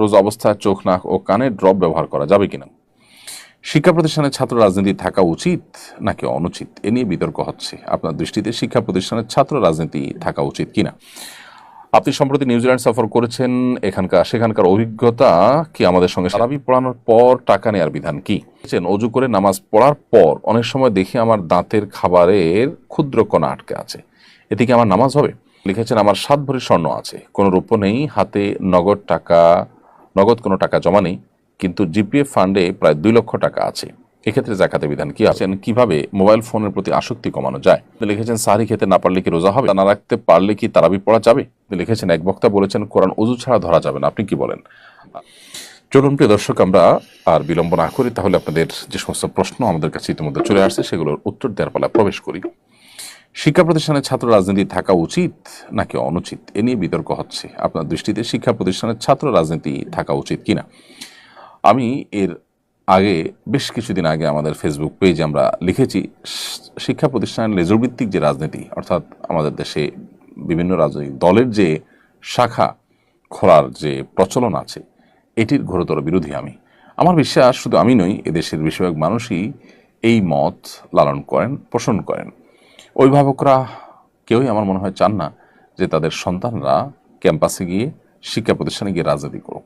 রোজ অবস্থায় চোখ, নাক ও কানে ড্রপ ব্যবহার করা যাবে কিনা? শিক্ষা প্রতিষ্ঠানের ছাত্র রাজনীতি থাকা উচিত নাকি অনুচিত? এ নিয়ে বিতর্ক হচ্ছে। আপনার দৃষ্টিতে শিক্ষা প্রতিষ্ঠানের ছাত্র রাজনীতি থাকা উচিত কিনা? আপনি সম্প্রতি নিউজিল্যান্ড সফর করেছেন, এখানকার সেখানকার অভিজ্ঞতা কি আমাদের সঙ্গে? সারাবি পড়ানোর পর টাকা নেওয়ার বিধান কি? অজু করে নামাজ পড়ার পর অনেক সময় দেখি আমার দাঁতের খাবারের ক্ষুদ্র কণা আটকে আছে। এতে কি আমার নামাজ হবে? লিখেছেন, আমার সাত ভরি স্বর্ণ আছে। কোনো রূপ নেই হাতে নগদ টাকা নগদ কোনো টাকা জমা নেই, কিন্তু জিপিএফ ফান্ডে প্রায় দুই লক্ষ টাকা আছে। এক্ষেত্রে জাকাতের বিধান কি আছেন কীভাবে মোবাইল ফোনের প্রতি আসক্তি কমানো যায়? লিখেছেন সাহারি খেতে না পারলে কি রোজা হবে? না রাখতে পারলে কি তারাবি পড়া যাবে? লিখেছেন, এক বক্তা বলেছেন, কোরআন উজু ছাড়া ধরা যাবে না। আপনি কি বলেন? চলুন প্রিয় দর্শক, আমরা আর বিলম্ব না করি। তাহলে আপনাদের যে সমস্ত প্রশ্ন আমাদের কাছে ইতিমধ্যে চলে আসছে, সেগুলোর উত্তর দেওয়ার পালা প্রবেশ করি। শিক্ষা প্রতিষ্ঠানের ছাত্র রাজনীতি থাকা উচিত নাকি অনুচিত? এ নিয়ে বিতর্ক হচ্ছে। আপনার দৃষ্টিতে শিক্ষা প্রতিষ্ঠানের ছাত্র রাজনীতি থাকা উচিত কিনা? আমি এর আগে, বেশ কিছুদিন আগে আমাদের ফেসবুক পেজে আমরা লিখেছি, শিক্ষা প্রতিষ্ঠানের লেজুর ভিত্তিক যে রাজনীতি, অর্থাৎ আমাদের দেশে বিভিন্ন রাজনৈতিক দলের যে শাখা খোলার যে প্রচলন আছে, এটির ঘোরতর বিরোধী আমি। আমার বিশ্বাস, শুধু আমি নই এদেশের বেশিরভাগ মানুষই এই মত লালন করেন, পোষণ করেন। অভিভাবকরা কেউই আমার মনে হয় চান না যে তাদের সন্তানরা ক্যাম্পাসে গিয়ে শিক্ষা প্রতিষ্ঠানে গিয়ে রাজনীতি করুক।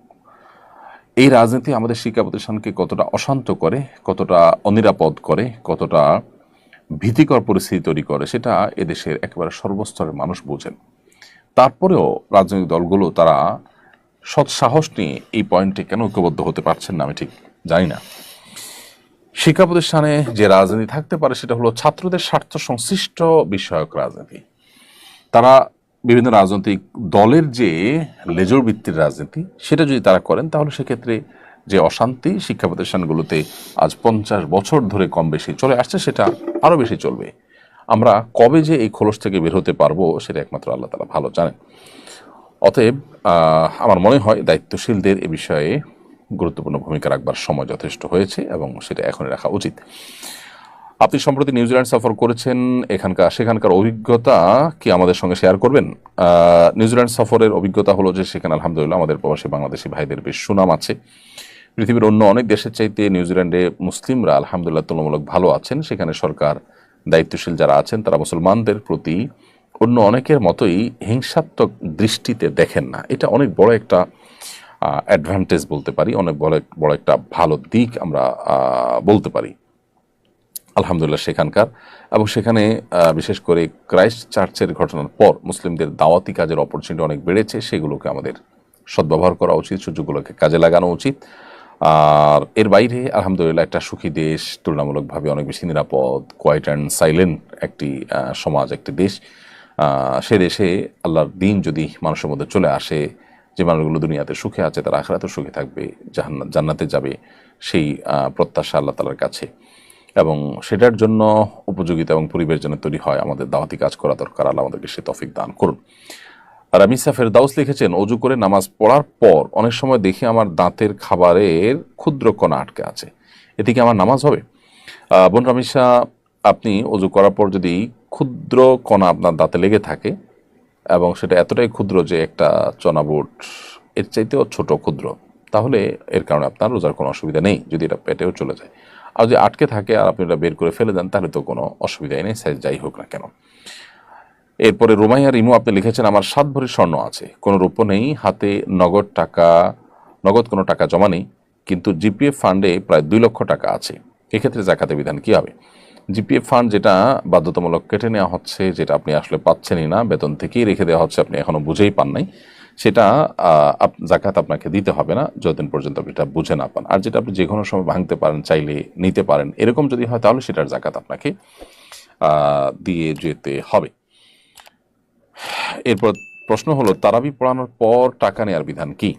এই রাজনীতি আমাদের শিক্ষা প্রতিষ্ঠানকে কতটা অশান্ত করে, কতটা অনিরাপদ করে, কতটা ভীতিকর পরিস্থিতি তৈরি করে, সেটা এদেশের একেবারে সর্বস্তরের মানুষ বোঝেন। তারপরেও রাজনৈতিক দলগুলো তারা সৎসাহস নিয়ে এই পয়েন্টে কেন ঐক্যবদ্ধ হতে পারছেন না আমি ঠিক জানি না। শিক্ষা প্রতিষ্ঠানে যে রাজনীতি থাকতে পারে সেটা হলো ছাত্রদের স্বার্থ সংশ্লিষ্ট বিষয়ক রাজনীতি। তারা বিভিন্ন রাজনৈতিক দলের যে লেজর ভিত্তির রাজনীতি, সেটা যদি তারা করেন, তাহলে সেক্ষেত্রে যে অশান্তি শিক্ষা প্রতিষ্ঠানগুলোতে আজ পঞ্চাশ বছর ধরে কম বেশি চলে আসছে, সেটা আরও বেশি চলবে। আমরা কবে যে এই খোলস থেকে বের হতে পারব, সেটা একমাত্র আল্লাহ তালা ভালো জানেন। অতএব আমার মনে হয় দায়িত্বশীলদের এ বিষয়ে গুরুত্বপূর্ণ ভূমিকা রাখবার সময় যথেষ্ট হয়েছে এবং সেটা এখনই রাখা উচিত। আপনি সম্প্রতি নিউজিল্যান্ড সফর করেছেন, এখানকার, সেখানকার অভিজ্ঞতা কি আমাদের সঙ্গে শেয়ার করবেন? নিউজিল্যান্ড সফরের অভিজ্ঞতা হলো যে সেখানে আলহামদুলিল্লাহ আমাদের প্রবাসী বাংলাদেশি ভাইদের বেশ সুনাম আছে। পৃথিবীর অন্য অনেক দেশের চাইতে নিউজিল্যান্ডে মুসলিমরা আলহামদুলিল্লাহ তুলনামূলক ভালো আছেন। সেখানে সরকার দায়িত্বশীল যারা আছেন, তারা মুসলমানদের প্রতি অন্য অনেকের মতোই হিংসাত্মক দৃষ্টিতে দেখেন না। এটা অনেক বড় একটা অ্যাডভান্টেজ বলতে পারি, অনেক বড় বড় একটা ভালো দিক আমরা বলতে পারি। আলহামদুলিল্লাহ সেখানকার। এবং সেখানে বিশেষ করে ক্রাইস্ট চার্চের ঘটনার পর মুসলিমদের দাওয়াতি কাজের অপরচুনিটি অনেক বেড়েছে, সেগুলোকে আমাদের সদ্ব্যবহার করা উচিত, সুযোগগুলোকে কাজে লাগানো উচিত। আর এর বাইরে আলহামদুলিল্লাহ একটা সুখী দেশ, তুলনামূলকভাবে অনেক বেশি নিরাপদ কোয়াইট অ্যান্ড সাইলেন্ট একটি সমাজ, একটি দেশ। সে দেশে আল্লাহর দিন যদি মানুষের মধ্যে চলে আসে যে মানুষগুলো দুনিয়াতে সুখে আছে, তারা আখরাতেও সুখে থাকবে, জাহান্নাত, জান্নাতে যাবে সেই প্রত্যাশা আল্লাহ তালার কাছে। এবং সেটার জন্য উপযোগিতা এবং পরিবেশ যেন তৈরি হয়, আমাদের দাওয়াতি কাজ করা দরকার, আল্লাহ আমাদেরকে সে তফিক দান করুন। আর আমি রামিসা ফেরদাউস লিখেছেন, অজু করে নামাজ পড়ার পর অনেক সময় দেখি আমার দাঁতের খাবারের ক্ষুদ্র কণা আটকে আছে। এতে কি আমার নামাজ হবে? বোন রামিসা, আপনি অজু করার পর যদি ক্ষুদ্র কণা আপনার দাঁতে লেগে থাকে এবং সেটা এতটাই ক্ষুদ্র যে একটা চনাবুট এর চাইতেও ছোট ক্ষুদ্র। তাহলে এর কারণে আপনার রোজার কোনো অসুবিধা নেই যদি এটা পেটেও চলে যায়। আর যদি আটকে থাকে আর আপনি এটা বের করে ফেলে দেন, তাহলে তো কোনো অসুবিধাই নেই, সাইজ যাই হোক না কেন। এরপরে রোমাইয়া রিমু আপনি লিখেছেন, আমার সাত ভরি স্বর্ণ আছে, কোনো রূপ নেই, হাতে নগদ টাকা, নগদ কোনো টাকা জমা নেই, কিন্তু জিপিএফ ফান্ডে প্রায় দুই লক্ষ টাকা আছে। এক্ষেত্রে জাকাতের বিধান কী হবে? জিপিএফ ফান্ড যেটা বাধ্যতামূলক কেটে নেওয়া হচ্ছে, যেটা আপনি আসলে পাচ্ছেনই না, বেতন থেকেই রেখে দেওয়া হচ্ছে, আপনি এখনও বুঝেই পান নাই, সেটা জাকাত আপনাকে দিতে হবে না, যতদিন পর্যন্ত আপনি এটা বুঝে না পান। আর যেটা আপনি যে কোনো সময় ভাঙতে পারেন, চাইলে নিতে পারেন, এরকম যদি হয় তাহলে সেটার জাকাত আপনাকে দিয়ে যেতে হবে। এরপর প্রশ্ন হলো, তারাবি পড়ানোর পর টাকা নেওয়ার বিধান কি?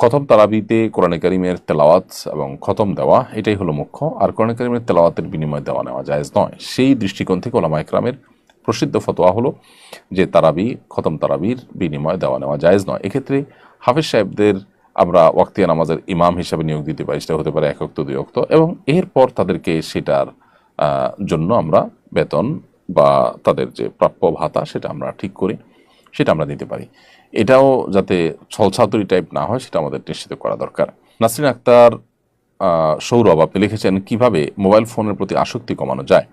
খতম তারাবিতে কোরআনে কারিমের তেলাওয়াত এবং খতম দেওয়া, এটাই হলো মুখ্য। আর কোরআনে কারিমের তেলাওয়াতের বিনিময়ে দেওয়া নেওয়া জায়েজ নয়। সেই দৃষ্টিকোণ থেকে ওলামা ইকরামের প্রসিদ্ধ ফতোয়া হলো যে তারাবি খতম তারাবির বিনিময়ে দেওয়া নেওয়া জায়েজ নয়। এক্ষেত্রে হাফিজ সাহেবদের আমরা ওয়াক্তিয়া নামাজের ইমাম হিসাবে নিয়োগ দিতে পারি, সেটা হতে পারে এক অক্ত, দুই অক্ত এবং এরপর তাদেরকে সেটার জন্য আমরা বেতন বা তাদের যে প্রাপ্য ভাতা, সেটা আমরা ঠিক করি, সেটা আমরা দিতে পারি। এটাও যাতে ছলছাতুরি টাইপ না হয়, সেটা আমাদের নিশ্চিত করা দরকার। নাসরিন আক্তার সৌরভ, আপনি লিখেছেন কীভাবে মোবাইল ফোনের প্রতি আসক্তি কমানো যায়?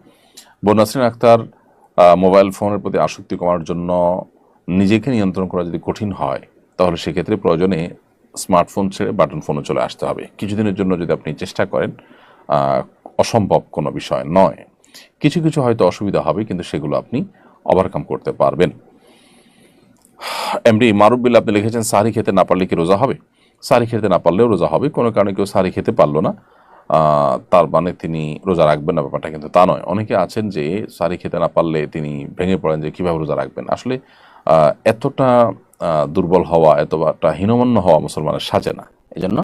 বোন নাসরিন আক্তার মোবাইল ফোনের প্রতি আসক্তি কমানোর জন্য নিজেকে নিয়ন্ত্রণ করা যদি কঠিন হয়, তাহলে সেক্ষেত্রে প্রয়োজনে স্মার্টফোন ছেড়ে বাটন ফোনে চলে আসতে হবে। কিছুদিনের জন্য যদি আপনি চেষ্টা করেন অসম্ভব কোনো বিষয় নয়। কিছু কিছু হয়তো অসুবিধা হবে, কিন্তু সেগুলো আপনি ওভারকাম করতে পারবেন। এমডি মারুফ বিল আপনি লিখেছেন, সারি খেতে না পারলে কি রোজা হবে? সারি খেতে না পারলেও রোজা হবে। কোনো কারণে কেউ সারি খেতে পারল না। তার মানে তিনি রোজা রাখবেন না, ব্যাপারটা কিন্তু তা নয়। অনেকে আছেন যে সারি খেতে না পারলে তিনি ভেঙে পড়েন যে কীভাবে রোজা রাখবেন। আসলে এতটা দুর্বল হওয়া, এতটা হীনমন্য হওয়া মুসলমানের সাজে না। এই জন্য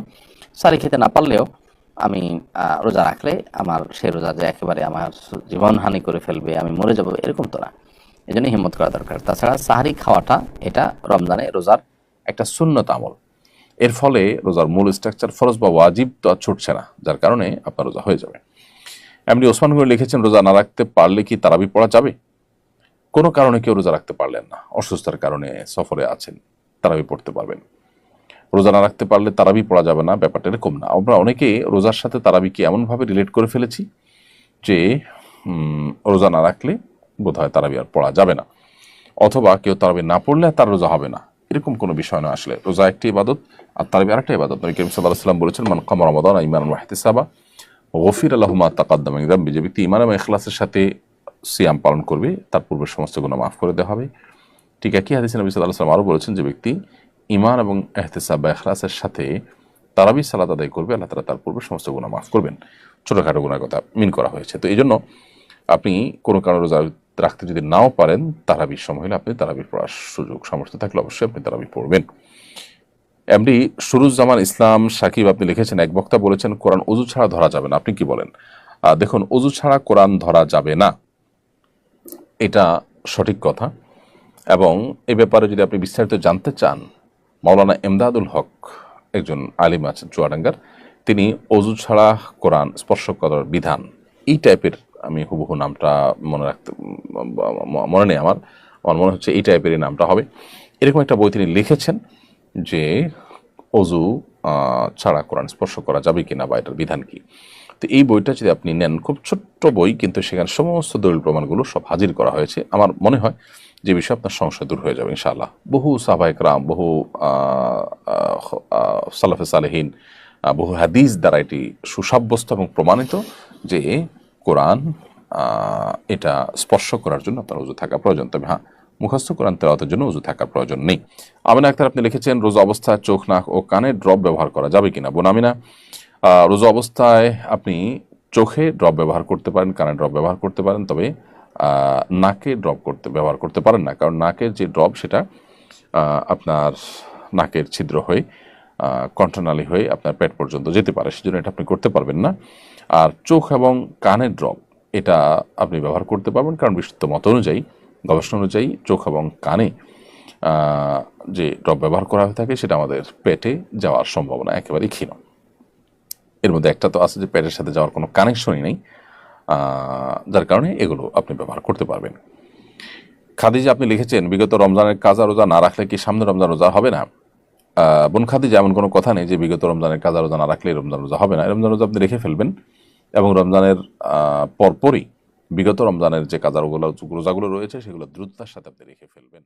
সারি খেতে না পারলেও আমি রোজা রাখলে আমার সেই রোজা যে একেবারে আমার জীবন হানি করে ফেলবে, আমি মরে যাব, এরকম তো না। এই জন্য হিম্মত করা দরকার। তাছাড়া সাহারি খাওয়াটা এটা রমজানে রোজার একটা সুন্নত আমল। এর ফলে রোজার মূল স্ট্রাকচার ফরজ বা ওয়াজিব তো আর ছুটছে না, যার কারণে আপনার রোজা হয়ে যাবে। এমনি ওসমান করে লিখেছেন, রোজা না রাখতে পারলে কি তারাবি পড়া যাবে? কোনো কারণে কেউ রোজা রাখতে পারলেন না। অসুস্থতার কারণে সফরে আছেন, তারাবি পড়তে পারবেন। রোজা না রাখতে পারলে তারাবি পড়া যাবে না, ব্যাপারটা এরকম না। আমরা অনেকে রোজার সাথে তারাবিকে এমনভাবে রিলেট করে ফেলেছি যে রোজা না রাখলে বোধহয় তারাবি আর পড়া যাবে না। অথবা কেউ তারাবি না পড়লে তার রোজা হবে না। এরকম কোনো বিষয় নয় আসলে। রোজা একটি ইবাদত, আর তারাবি আরেকটা ইবাদত। নবী করিম সাল্লাহ সাল্লাম বলেছেন, মান কামা রমাদান ইমান ওয়াহতিসাবা গফির আল্লাহুমা তাকাদ্দাম একদম যে ব্যক্তি ইমান এখলাসের সাথে সিয়াম পালন করবে, তার পূর্বের সমস্ত গুণ মাফ করে দেওয়া হবে। ঠিক একই হাদিসে নবী সাল্লাহ সাল্লাম আরও বলেছেন যে ব্যক্তি ইমান এবং এহতেসাব বা এখলাসের সাথে তারাবি সালাদ আদায় করবে, আল্লাহ তালা তার পূর্বের সমস্ত গুণা মাফ করবেন। ছোটোখাটো গুণার কথা মিন করা হয়েছে। তো এই জন্য আপনি কোনো কারণে রোজা রাখতে যদি নাও পারেন, তারাবির সময় হলে আপনি তারাবির পড়ার সুযোগ, সামর্থ্য থাকলে অবশ্যই আপনি তারাবি পড়বেন। এমডি সুরুজ্জামান ইসলাম সাকিব, আপনি লিখেছেন, এক বক্তা বলেছেন, কোরআন অজু ছাড়া ধরা যাবে না। আপনি কি বলেন? দেখুন অজু ছাড়া কোরআন ধরা যাবে না। এটা সঠিক কথা। এবং এ ব্যাপারে যদি আপনি বিস্তারিত জানতে চান, মাওলানা এমদাদুল হক, একজন আলিম আছেন, চুয়াডাঙ্গার, তিনি অজু ছাড়া কোরআন স্পর্শ করার বিধান। এই টাইপের আমি হুবহু নামটা মনে রাখতে মনে নেই আমার। আমার মনে হচ্ছে এই টাইপেরই নামটা হবে। এরকম একটা বই তিনি লিখেছেন যে, অজু ছাড়া কোরআন স্পর্শ করা যাবে কিনা বা এটার বিধান কি? তো এই বইটা যদি আপনি নেন, খুব ছোট্ট বই, কিন্তু সেখানে সমস্ত দলিল প্রমাণগুলো সব হাজির করা হয়েছে। আমার মনে হয় যে বিষয়ে আপনার সংশয় দূর হয়ে যাবে, ইনশাআল্লাহ। বহু সাহবায়ক রাম বহু সালাফে সালেহীন বহু হাদিস দ্বারা এটি সুসাব্যস্ত এবং প্রমাণিত যে কোরআন এটা স্পর্শ করার জন্য আপনার উজু থাকা প্রয়োজন। তবে হ্যাঁ মুখস্থ কোরআন তেলাওয়াতের জন্য উজু থাকার প্রয়োজন নেই। আমিনা আক্তার, আপনি লিখেছেন, রোজা অবস্থায় চোখ, নাক ও কানে ড্রপ ব্যবহার করা যাবে কিনা? বোন আমিনা রোজা অবস্থায় আপনি চোখে ড্রপ ব্যবহার করতে পারেন, কানে ড্রপ ব্যবহার করতে পারেন, তবে নাকে ড্রপ করতে, ব্যবহার করতে পারেন না। কারণ নাকের যে ড্রপ, সেটা আপনার নাকের ছিদ্র হয়ে কণ্ঠনালী হয়ে আপনার পেট পর্যন্ত যেতে পারে। সেজন্য এটা আপনি করতে পারবেন না। আর চোখ এবং কানের ড্রপ এটা আপনি ব্যবহার করতে পারবেন কারণ বিশুদ্ধ মত অনুযায়ী, গবেষণা অনুযায়ী চোখ এবং কানে যে ড্রপ ব্যবহার করা হয়ে থাকে সেটা আমাদের পেটে যাওয়ার সম্ভাবনা একেবারেই ক্ষীণ। এর মধ্যে একটা তো আছে যে পেটের সাথে যাওয়ার কোনো কানেকশনই নেই যার কারণে এগুলো আপনি ব্যবহার করতে পারবেন। খাদিজা আপনি লিখেছেন, বিগত রমজানের কাজা রোজা না রাখলে কি সামনে রমজান রোজা হবে না? বোন খাদিজা, এমন কোনো কথা নেই যে বিগত রমজানের কাজা রোজা না রাখলে রমজান রোজা হবে না। রমজান রোজা আপনি রেখে ফেলবেন। এবং রমজানের পরপরই বিগত রমজানের যে কাজারগুলো, রোজাগুলো রয়েছে, সেগুলো দ্রুততার সাথে আপনি রেখে ফেলবেন।